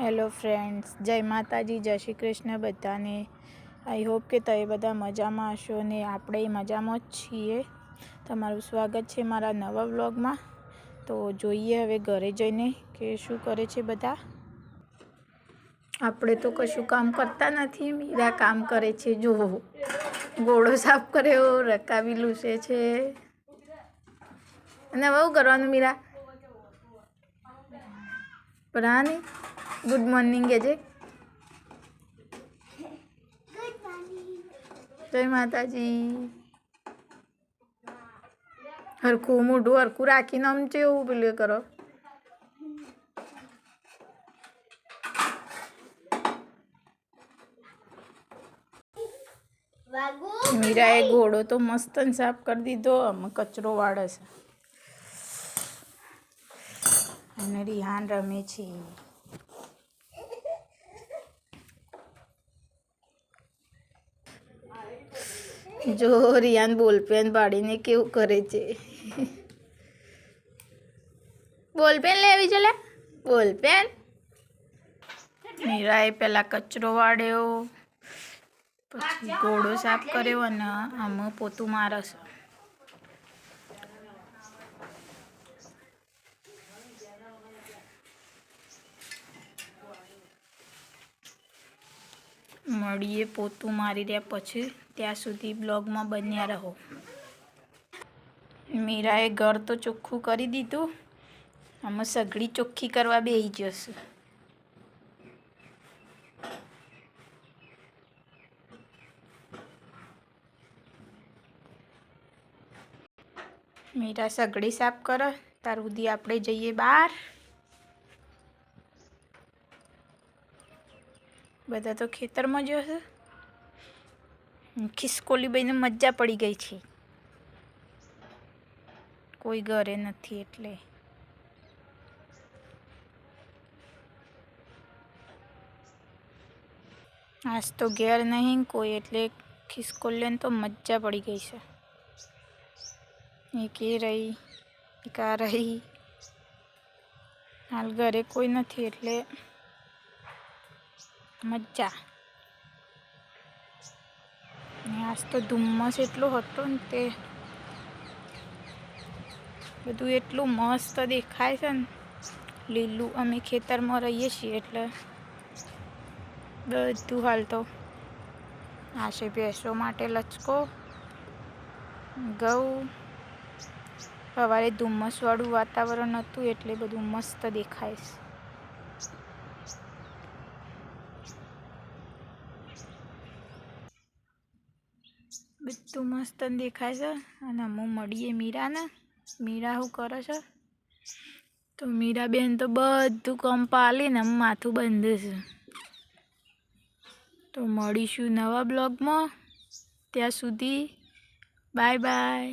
Hello friends, જય માતાજી, જય શ્રી કૃષ્ણ બધાને. આઈ હોપ કે તમે બધા મજામાં હશો ને આપણે મજામાં જ છીએ. તમારું સ્વાગત છે મારા નવા વ્લોગમાં. તો જોઈએ હવે ઘરે જઈને કે શું કરે છે બધા. આપણે તો કશું કામ કરતા નથી, મીરા કામ કરે છે. જો ગોળો સાફ કર્યો રકાવી લૂસે છે. અને બહુ કરવાનું મીરા? પ્રાણી ગુડ મોર્નિંગ કે છે જય માતાજી. હરખું મોઢું હરખું રાખીને આમ કેવું પેલું કરો. મીરાએ ઘોડો તો મસ્ત સાફ કરી દીધો અમે કચરો વાળે છે. અને રિહાન રમે છે. જો રિયાન બોલપેન પાડીને કેવું કરે છે? બોલપેન લેવી છે લે બોલપેન મીરાએ પહેલાં કચરો વાળ્યો, પછી ઘોડો સાફ કર્યો અને આમાં પોતું મારસ. મળીએ પોતું મારી રહ્યા પછી. ત્યાં સુધી બ્લોગમાં બન્યા રહો. મીરાએ ઘર તો ચોખ્ખું કરી દીધું. અમે સઘળી ચોખ્ખી કરવા બેસી જશું. મીરા સગડી સાફ કરો ત્યાર સુધી આપણે જઈએ બહાર. બધા તો ખેતરમાં જશે ખિસકોલી બેને મજા પડી ગઈ છે. કોઈ ઘરે નથી એટલે. આજ તો ઘેર નહીં કોઈ એટલે ખિસકોલીને તો મજા પડી ગઈ છે. એક એ રહી, એક આ રહી. હાલ ઘરે કોઈ નથી એટલે મજા. આજ તો ધુમ્મસ એટલો હતો ને તે. બધું એટલું મસ્ત દેખાય છે ને. લીલું અમે ખેતરમાં રહીએ છીએ એટલે બધું હાલ તો આશે ભેંસો માટે લચકો, ઘઉં. સવારે ધુમ્મસવાળું વાતાવરણ હતું એટલે બધું મસ્ત દેખાય છે. બધું મસ્ત દેખાય છે. અને હું મળીએ મીરાને. મીરા શું કરે છે? તો મીરા બેન તો બધું કામ પાલીને માથું બંધ છે. તો મળીશું નવા બ્લોગમાં. ત્યાં સુધી બાય બાય.